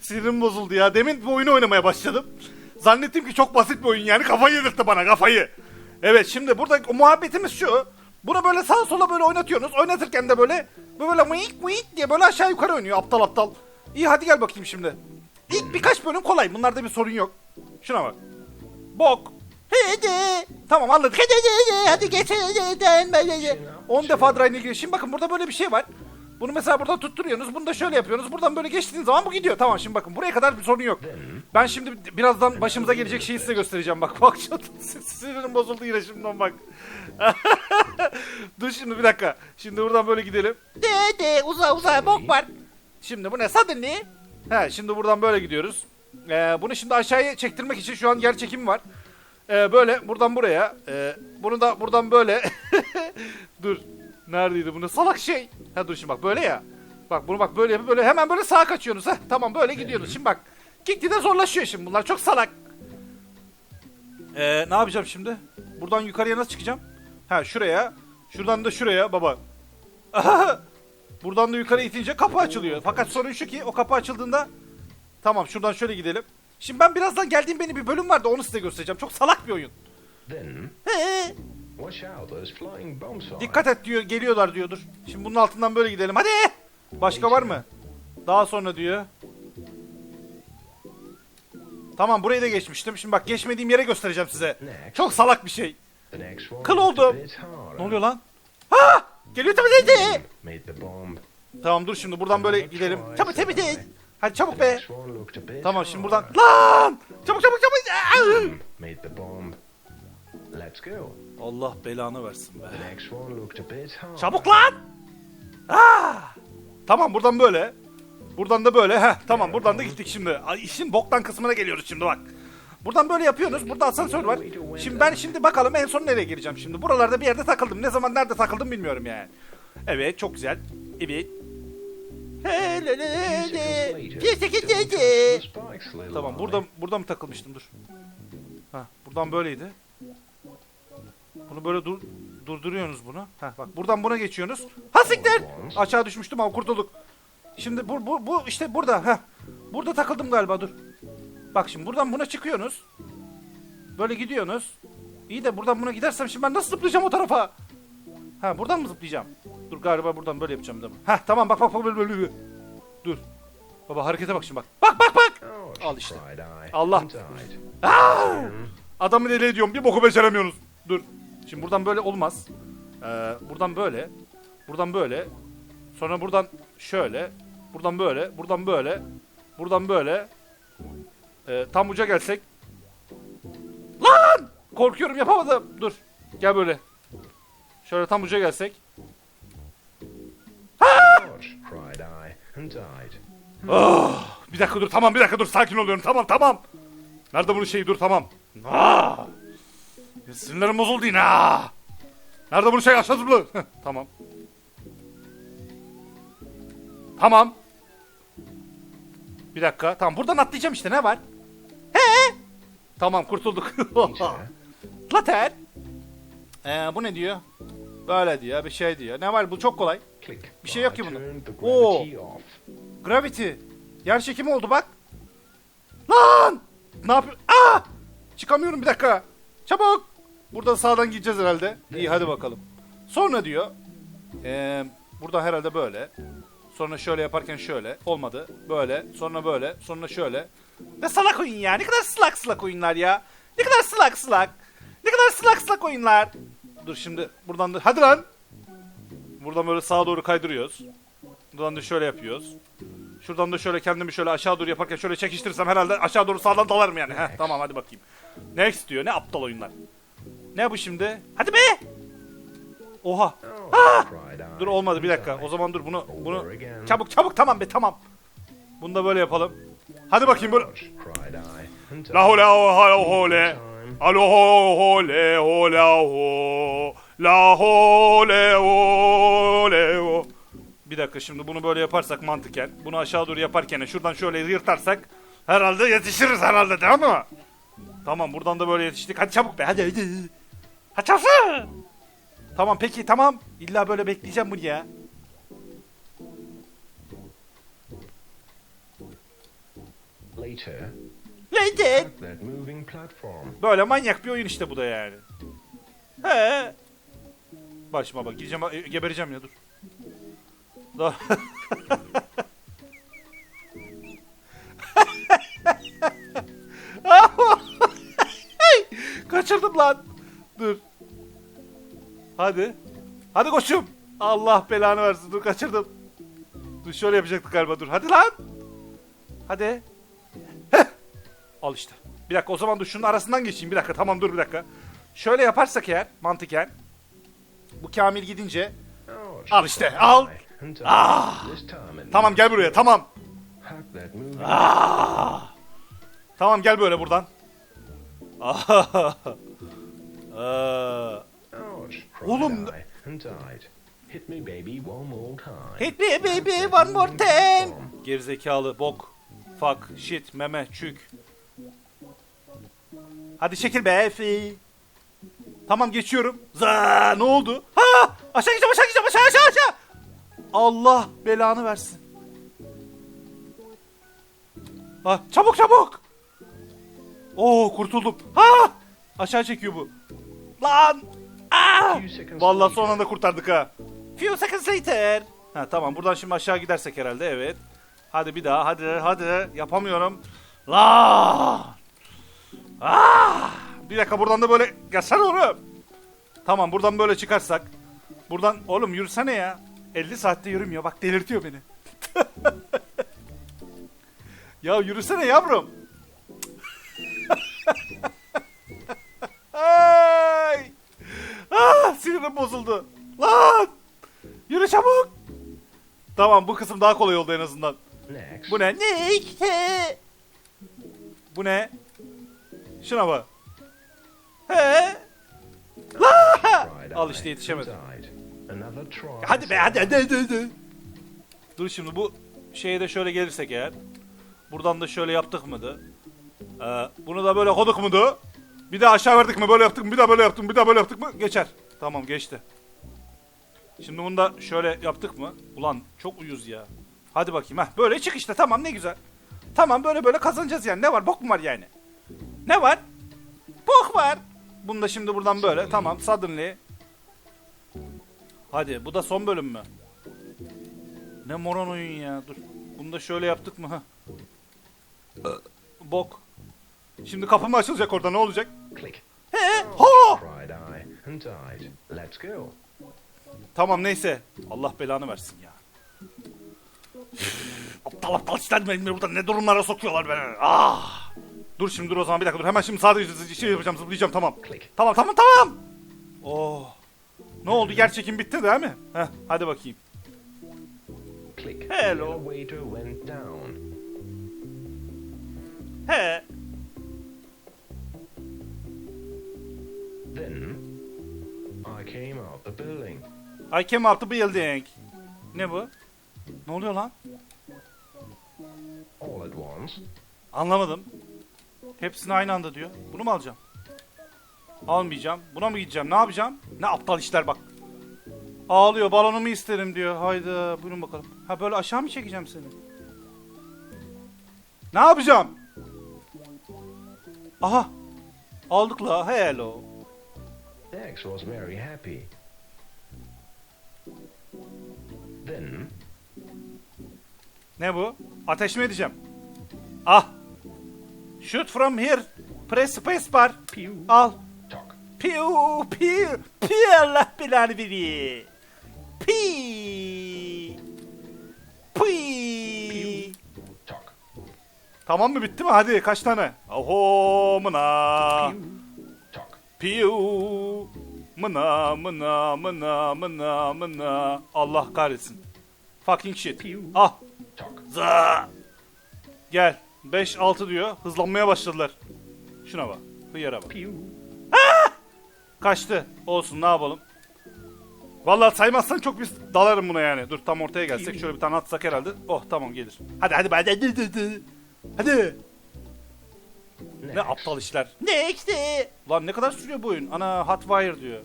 Sinirim bozuldu ya. Demin bu oyunu oynamaya başladım. Zannettim ki çok basit bir oyun yani. Kafayı yedirtti bana kafayı. Evet şimdi burada muhabbetimiz şu. Bunu böyle sağa sola böyle oynatıyorsunuz. Oynatırken de böyle böyle mıyık mıyık diye böyle aşağı yukarı oynuyor aptal aptal. İyi hadi gel bakayım şimdi. İlk birkaç bölüm kolay. Bunlarda bir sorun yok. Şuna bak. Bok. Hadi. Tamam anladık. Hadi hadi hadi, hadi geç hadi, hadi, hadi. 10 defa aynı ilgili. Şimdi bakın burada böyle bir şey var. Bunu mesela burada tutturuyorsunuz. Bunu da şöyle yapıyorsunuz. Buradan böyle geçtiğiniz zaman bu gidiyor. Tamam şimdi bakın buraya kadar bir sorun yok. Ben şimdi birazdan başımıza gelecek şeyi size göstereceğim. Bak bak sinirim bozuldu yine şimdiden bak. Dur şimdi bir dakika. Şimdi buradan böyle gidelim. De de uza uza bok var. Şimdi bu ne suddenly? He şimdi buradan böyle gidiyoruz. Ee, bunu şimdi aşağıya çektirmek için şu an yer çekimi var. Ee, böyle buradan buraya. Ee, bunu da buradan böyle. dur. Neredeydi bunu? Salak şey. Ha dur şimdi bak böyle ya. Bak bunu bak böyle yapıp böyle hemen böyle sağa kaçıyorsunuz. Heh, tamam böyle gidiyoruz. Şimdi bak. Gitgide zorlaşıyor şimdi bunlar. Çok salak. Ee, ne yapacağım şimdi? Buradan yukarıya nasıl çıkacağım? Ha şuraya. Şuradan da şuraya baba. Buradan da yukarı itince kapı açılıyor. Fakat sorun şu ki o kapı açıldığında Tamam şuradan şöyle gidelim. Şimdi ben birazdan geldiğim benim bir bölüm vardı onu size göstereceğim. Çok salak bir oyun. Then, He. Dikkat et diyor geliyorlar diyordur. Şimdi bunun altından böyle gidelim hadi. Başka var mı? Daha sonra diyor. Tamam burayı da geçmiştim. Şimdi bak geçmediğim yere göstereceğim size. Çok salak bir şey. Kıl oldum. Ne oluyor lan? Ha! Geliyor tabii dedi. Tamam dur şimdi buradan böyle gidelim. Çabuk tabii dedi. Hadi çabuk be. Tamam şimdi buradan. Lan! Çabuk çabuk çabuk. Allah belanı versin be. Çabuk lan! Ah! Tamam buradan böyle. Buradan da böyle. Heh tamam buradan da gittik şimdi. Ay, işin boktan kısmına geliyoruz şimdi bak. Buradan böyle yapıyorsunuz. Burada asansör var. Şimdi ben şimdi bakalım en son nereye gireceğim şimdi. Buralarda bir yerde takıldım. Ne zaman nerede takıldım bilmiyorum yani. Evet çok güzel. Evet. Tamam burada burada mı takılmıştım dur. Ha buradan böyleydi. Bunu böyle dur durduruyorsunuz bunu. Ha bak buradan buna geçiyorsunuz. Ha siktir! Aşağı düşmüştüm ama kurtulduk. Şimdi bu bu bu işte burada ha. Burada takıldım galiba dur. Bak şimdi buradan buna çıkıyorsunuz. Böyle gidiyorsunuz. İyi de buradan buna gidersem şimdi ben nasıl zıplayacağım o tarafa? Ha buradan mı zıplayacağım? Dur galiba buradan böyle yapacağım değil mi? Ha tamam bak bak bak böyle böyle. Dur. Baba harekete bak şimdi bak. Bak bak bak. Al işte. Allah. Aa! Adamı deli ediyorum. Bir boku beceremiyorsunuz. Dur. Şimdi buradan böyle olmaz. Ee, buradan böyle. Buradan böyle. Sonra buradan şöyle. Buradan böyle. Buradan böyle. Buradan böyle. Ee, tam uca gelsek. Lan! Korkuyorum yapamadım. Dur. Gel böyle. Şöyle tam uca gelsek. Ah, bir dakika dur tamam bir dakika dur sakin oluyorum tamam tamam. Nerede bunun şeyi dur tamam. Ah, sinirlerim bozuldu yine. ah. Nerede bunun şey aşağı zıplı. Tamam. Tamam. Bir dakika tamam buradan atlayacağım işte ne var? He? Tamam kurtulduk. Later. Ee, bu ne diyor? Böyle diyor bir şey diyor. Ne var bu çok kolay. Bir şey yok ki bunda. Oo. gravity. Yer çekimi oldu bak. Lan! Ne yapıyor? Aa! Çıkamıyorum bir dakika. Çabuk. Burada sağdan gideceğiz herhalde. İyi hadi bakalım. Sonra diyor. Ee, burada herhalde böyle. Sonra şöyle yaparken şöyle. Olmadı. Böyle. Sonra böyle. Sonra şöyle. Ne salak oyun ya. Ne kadar slak slak oyunlar ya. Ne kadar slak slak. Ne kadar slak slak oyunlar. Dur şimdi buradan da. Hadi lan. Buradan böyle sağa doğru kaydırıyoruz. Buradan da şöyle yapıyoruz. Şuradan da şöyle kendimi şöyle aşağı doğru yaparken şöyle çekiştirirsem herhalde aşağı doğru sağdan dalarım yani. Heh, tamam hadi bakayım. Next diyor. Ne aptal oyunlar. Ne bu şimdi? Hadi be! Oha. Ouch, cried I, Dur olmadı bir dakika. O zaman dur bunu bunu çabuk çabuk tamam be tamam. Bunu da böyle yapalım. Hadi bakayım böyle. La hole hole hole. Alo hole hole ho. La hole hole ho. Bir dakika şimdi bunu böyle yaparsak mantıken, bunu aşağı doğru yaparken şuradan şöyle yırtarsak herhalde yetişiriz herhalde değil mi? Tamam buradan da böyle yetiştik. Hadi çabuk be hadi hadi. Çabuk. Tamam peki tamam. İlla böyle bekleyeceğim bunu ya. later. Later. Hug that moving platform. Böyle manyak bir oyun işte bu da yani. He. Başıma bak gideceğim e, gebereceğim ya dur. Dur. Kaçırdım lan. Dur. Hadi. Hadi koşum. Allah belanı versin. Dur kaçırdım. Dur şöyle yapacaktık galiba dur. Hadi lan. Hadi. Heh. Al işte. Bir dakika o zaman dur şunun arasından geçeyim. Bir dakika tamam dur bir dakika. Şöyle yaparsak eğer mantıken. Bu Kamil gidince. Ouch. Al işte, al. Ah. Tamam gel buraya tamam. Ah. Tamam gel böyle buradan. Ah. Aa. Oğlum-. Hit me baby one more time. Hit me baby one more time. Gerizekalı bok. Fuck shit meme çük. Hadi çekil be Efi. Tamam geçiyorum. Za ne oldu? Ha! Aşağı gideceğim aşağı gideceğim aşağı aşağı aşağı. Allah belanı versin. Ha, çabuk çabuk. Oo kurtuldum. Ha! Aşağı çekiyor bu. Lan! Vallahi son anda kurtardık ha. Few seconds later. Ha tamam buradan şimdi aşağı gidersek herhalde evet. Hadi bir daha hadi hadi yapamıyorum. La! Ah! Bir dakika buradan da böyle gelsene oğlum. Tamam buradan böyle çıkarsak. Buradan oğlum yürüsene ya. 50 saatte yürümüyor bak delirtiyor beni. ya yürüsene yavrum. Ay! Ah, sinirim bozuldu. Lan! Yürü çabuk. Tamam bu kısım daha kolay oldu en azından. Next. Bu ne? İşte? Bu ne? Şuna bak. He? La! Al işte yetişemedim. Hadi be hadi hadi hadi. hadi. Dur şimdi bu şeye de şöyle gelirsek eğer. Buradan da şöyle yaptık mıydı? Ee, bunu da böyle koduk muydu? Bir daha aşağı verdik mi böyle yaptık mı? Bir daha böyle yaptık mı? Bir daha böyle yaptık mı? Geçer. Tamam geçti. Şimdi bunu da şöyle yaptık mı? Ulan çok uyuz ya. Hadi bakayım ha. Böyle çık işte tamam ne güzel. Tamam böyle böyle kazanacağız yani. Ne var? Bok mu var yani? Ne var? Bok var. Bunu da şimdi buradan böyle. Tamam suddenly. Hadi bu da son bölüm mü? Ne moron oyun ya. Dur. Bunu da şöyle yaptık mı? Bok. Şimdi kapı mı açılacak orada ne olacak? He? Ha! And died. Let's go. Tamam neyse. Allah belanı versin ya. aptal aptal işler beni burada ne durumlara sokuyorlar beni. Ah! Dur şimdi dur o zaman bir dakika dur. Hemen şimdi sadece şey yapacağım zıplayacağım tamam. Click. Tamam tamam tamam. Oh. Ne oldu? Yer çekim bitti değil mi? Heh, hadi bakayım. Click. Hello. He. Then I came out the building. I came out the building. Ne bu? Ne oluyor lan? All at once, Anlamadım. Hepsini aynı anda diyor. Bunu mu alacağım? Almayacağım. Buna mı gideceğim? Ne yapacağım? Ne aptal işler bak. Ağlıyor. Balonumu isterim diyor. Hayda. Buyurun bakalım. Ha böyle aşağı mı çekeceğim seni? Ne yapacağım? Aha. Aldık la. Hello. Dex was very happy. Then Ne bu? Ateş mi edeceğim? Ah. Shoot from here. Press spacebar. pew Al. talk. Piu piu piu Allah belanı veriyor. Pi. Pi. Talk. Tamam mı bitti mi? Hadi kaç tane? Oho mına. Pew. Piu. Mına mına mına mına mına. Allah kahretsin. Fucking shit. Pew Ah. Za. Gel. 5 6 diyor. Hızlanmaya başladılar. Şuna bak. Hıyara bak. Pew Kaçtı. Olsun ne yapalım. Vallahi saymazsan çok bir dalarım buna yani. Dur tam ortaya gelsek şöyle bir tane atsak herhalde. Oh tamam gelir. Hadi hadi hadi hadi hadi. Ne Next. aptal işler. Ne işte. Lan ne kadar sürüyor bu oyun? Ana hot wire diyor.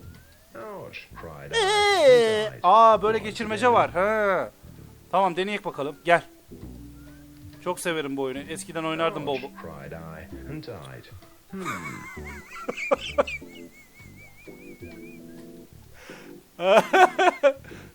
Ee, died. aa böyle geçirmece var. Ha. Tamam deneyek bakalım. Gel. Çok severim bu oyunu. Eskiden oynardım bol bol.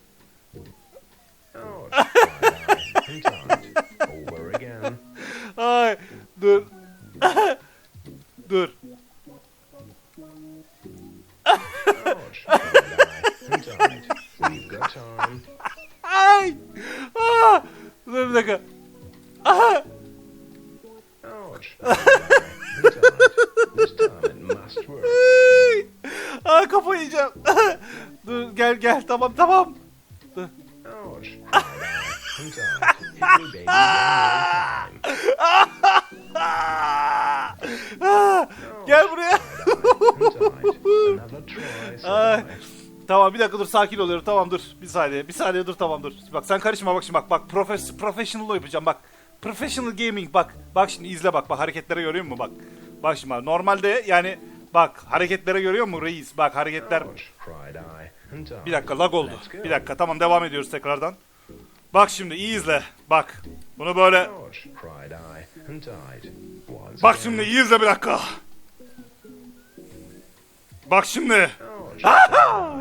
Aa! Aa! Gel buraya. Ay. Tamam bir dakika dur sakin oluyorum tamam dur bir saniye bir saniye dur tamam dur bak sen karışma bak şimdi bak bak profes professional yapacağım bak professional gaming bak bak şimdi izle bak bak hareketlere görüyor musun bak bak şimdi bak. normalde yani bak hareketlere görüyor musun reis bak hareketler Bir dakika lag oldu. Bir dakika tamam devam ediyoruz tekrardan. Bak şimdi iyi izle bak. Bunu böyle bak şimdi iyi izle bir dakika. Bak şimdi.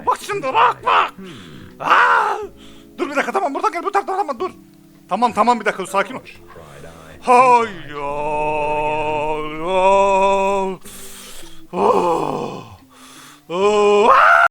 Bak şimdi bak bak. Aa, dur bir dakika tamam buradan gel bu taraftan tamam dur. Tamam tamam bir dakika dur sakin ol. Hayır. Oh. Oh.